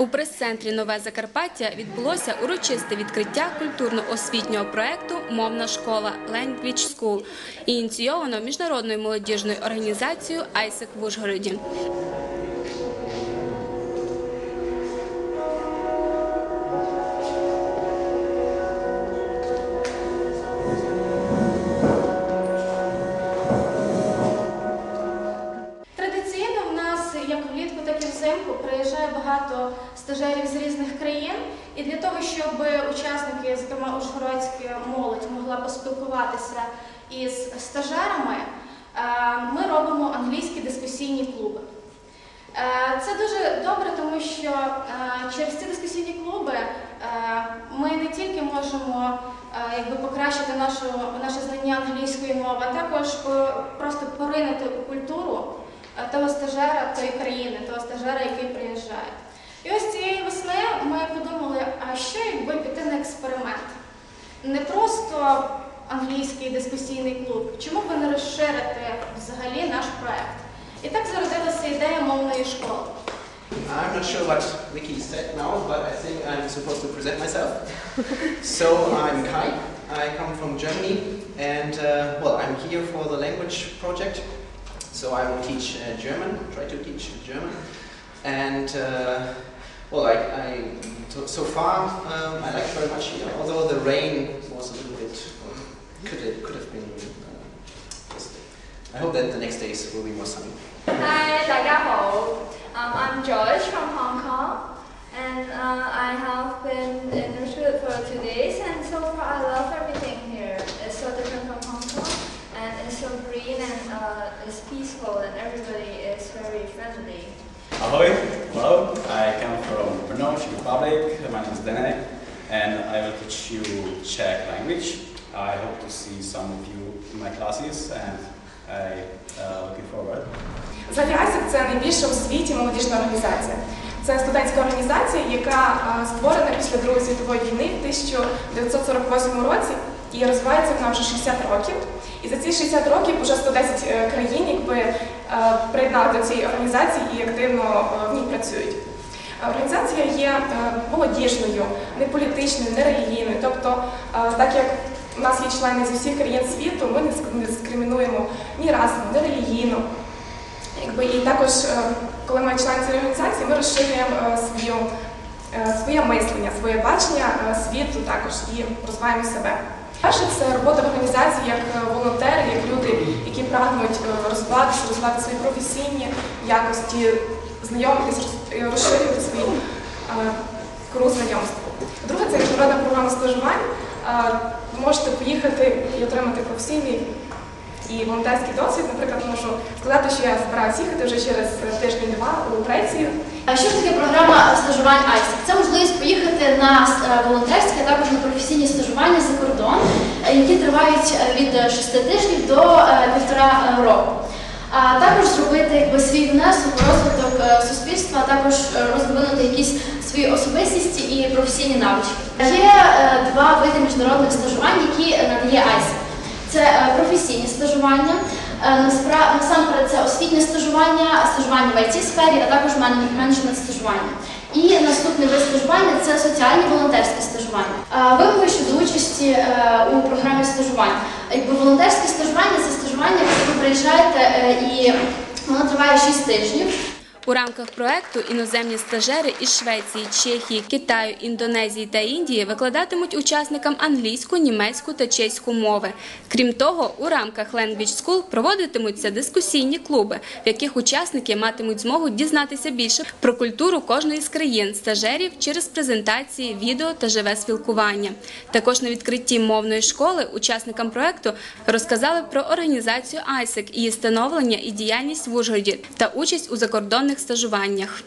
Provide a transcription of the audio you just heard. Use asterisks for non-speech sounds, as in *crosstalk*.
У прес-центрі Нове Закарпаття відбулося урочисте відкриття культурно-освітнього проекту Мовна школа Language School, ініційовано міжнародною молодіжною організацією «Айсек» в Ужгороді. Багато стажерів з різних країн. І для того, щоб учасники, зокрема Ужгородська молодь, могла поспілкуватися із стажерами, е, ми робимо англійські дискусійні клуби. Е, Це дуже добре, тому що е, через ці дискусійні клуби ми не тільки можемо якби, покращити нашу, наше знання англійської мови, а також просто поринути у культуру того стажера тої країни, того стажера, який що якби піти на експеримент? Не просто англійський дискусійний клуб, чому б не розширити взагалі наш проект? І так зародилася ідея мовної школи. I'm not sure what Vicky said now, but I think I'm supposed to present myself. *laughs* so I'm Kai. I come from Germany, and uh, well, I'm here for the language project. So I will teach uh, German, try to teach German, and uh, well, I, I so, so far um, I like it very much here. Although the rain was a little bit well, could have, could have been. Uh, just, I hope that the next days will be more sunny. Hi, 大家好. Um, I'm George from Hong Kong, and uh, I have been in Australia for two days, and so far I love everything here. It's so different from Hong Kong, and it's so green and uh, it's peaceful, and everybody is very friendly. Ahoy, Hello, I come from Brno, Czech Republic, my name is Denek, and I will teach you Czech language. I hope to see some of you in my classes, and I uh, looking forward. Взагалі – це найбільша у світі молодіжна організація. Це студентська організація, яка створена після Другої світової війни в 1948 році і розвивається вона вже 60 років. І за ці 60 років вже 110 е, країн якби, е, приєднали до цієї організації і активно е, в ній працюють. Організація є е, молодіжною, не політичною, не релігійною. Тобто, е, так як у нас є члени зі всіх країн світу, ми не дискримінуємо ні расово, ні релігійно. Якби, і також, е, коли ми члени цієї організації, ми розширюємо е, свою, е, своє мислення, своє бачення е, світу також і розвиваємо себе. Перше це робота в організації як е, волонтери, як люди, які прагнуть е, розвиватися, розвивати свої професійні якості, знайомитись, е, розширювати свій круг знайомств. Друге це міжнародна програма стажувань. Ви можете поїхати і отримати професійний і волонтерський досвід. Наприклад, можу сказати, що я збираюся їхати вже через тиждень-два у Грецію. Що ж таке програма стажувань ISEC? Це можливість поїхати на е, волонтерські, а також на професійні стажування за кордон, е, які тривають е, від 6 тижнів до півтора року. А також зробити якби, свій внесок у розвиток суспільства, а також розвинути якісь свої особистісті і професійні навички. Є два види міжнародних стажувань, які надає ISEC. Це професійні стажування, насамперед це освітнє стажування, стажування в IT-сфері, а також мен- менеджмент стажування. І наступний вид стажування це соціальні волонтерські стажування. Е, Вимоги щодо участі е, у програмі стажувань. Якби волонтерське стажування це стажування, коли ви приїжджаєте е, і воно триває 6 тижнів. У рамках проекту іноземні стажери із Швеції, Чехії, Китаю, Індонезії та Індії викладатимуть учасникам англійську, німецьку та чеську мови. Крім того, у рамках Language School проводитимуться дискусійні клуби, в яких учасники матимуть змогу дізнатися більше про культуру кожної з країн стажерів через презентації, відео та живе спілкування. Також на відкритті мовної школи учасникам проекту розказали про організацію ISEC, її становлення і діяльність в Ужгороді та участь у закордонних стажуваннях.